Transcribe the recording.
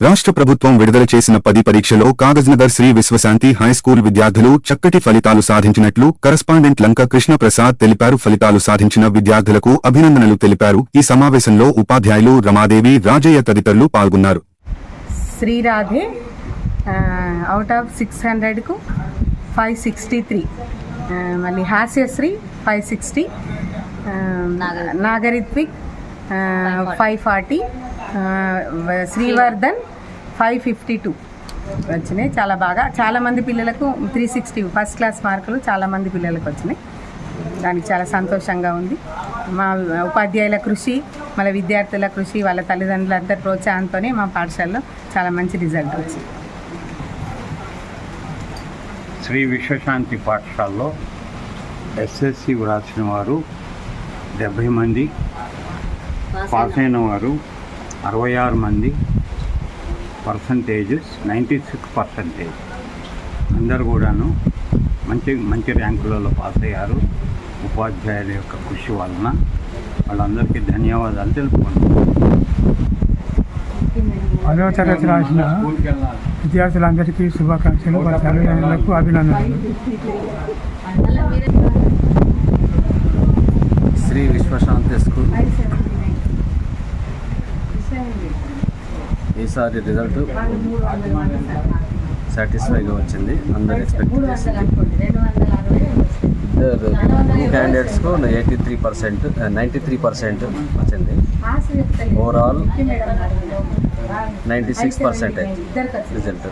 రాష్ట్ర ప్రభుత్వం విడుదల చేసిన పది పరీక్షలో కాగజ్నగర్ శ్రీ విశ్వశాంతి హైస్కూల్ విద్యార్థులు చక్కటి ఫలితాలు సాధించినట్లు కరస్పాండెంట్ లంక కృష్ణ ప్రసాద్ తెలిపారు. ఫలితాలు సాధించిన విద్యార్థులకు అభినందనలు తెలిపారు. ఈ సమావేశంలో ఉపాధ్యాయులు రమాదేవి రాజయ్య తదితరులు పాల్గొన్నారు. శ్రీరాధే అవుట్ ఆఫ్ సిక్స్ హండ్రెడ్కు ఫైవ్ సిక్స్టీ త్రీ మళ్ళీ Hasyasri five sixty Nagaritvik five forty Srivardhan five fifty two. వచ్చినాయి. చాలా బాగా. చాలామంది పిల్లలకు త్రీ సిక్స్టీ ఫస్ట్ క్లాస్ మార్కులు చాలామంది పిల్లలకు వచ్చినాయి. దానికి చాలా సంతోషంగా ఉంది. మా ఉపాధ్యాయుల కృషి మన విద్యార్థుల కృషి వాళ్ళ తల్లిదండ్రులందరి ప్రోత్సాహంతోనే మా పాఠశాలలో చాలా మంచి రిజల్ట్ వచ్చింది. శ్రీ విశ్వశాంతి పాఠశాలలో ఎస్ఎస్సి వ్రాసిన వారు డెబ్భై మంది. పాస్ అయిన వారు అరవై ఆరు మంది పర్సంటేజ్ నైంటీ సిక్స్ పర్సంటేజ్. అందరు కూడాను మంచి మంచి ర్యాంకులలో పాస్ అయ్యారు ఉపాధ్యాయుల యొక్క కృషి వలన వాళ్ళందరికీ ధన్యవాదాలు తెలుపుకుంటున్నాను పదవ తరగతి రాసిన స్కూల్కి వెళ్ళాలి విద్యార్థులందరికీ శుభాకాంక్షలు తల్లిదండ్రులకు అభినందనలు శ్రీ విశ్వశాంతి స్కూల్ ఈసారి రిజల్ట్ సాటిస్ఫైగా వచ్చింది. అందరు ఎక్స్పెక్ట్ చేసింది. Two క్యాండిడేట్స్కు eighty three percent ninety three percent వచ్చింది. Overall ninety six percentage result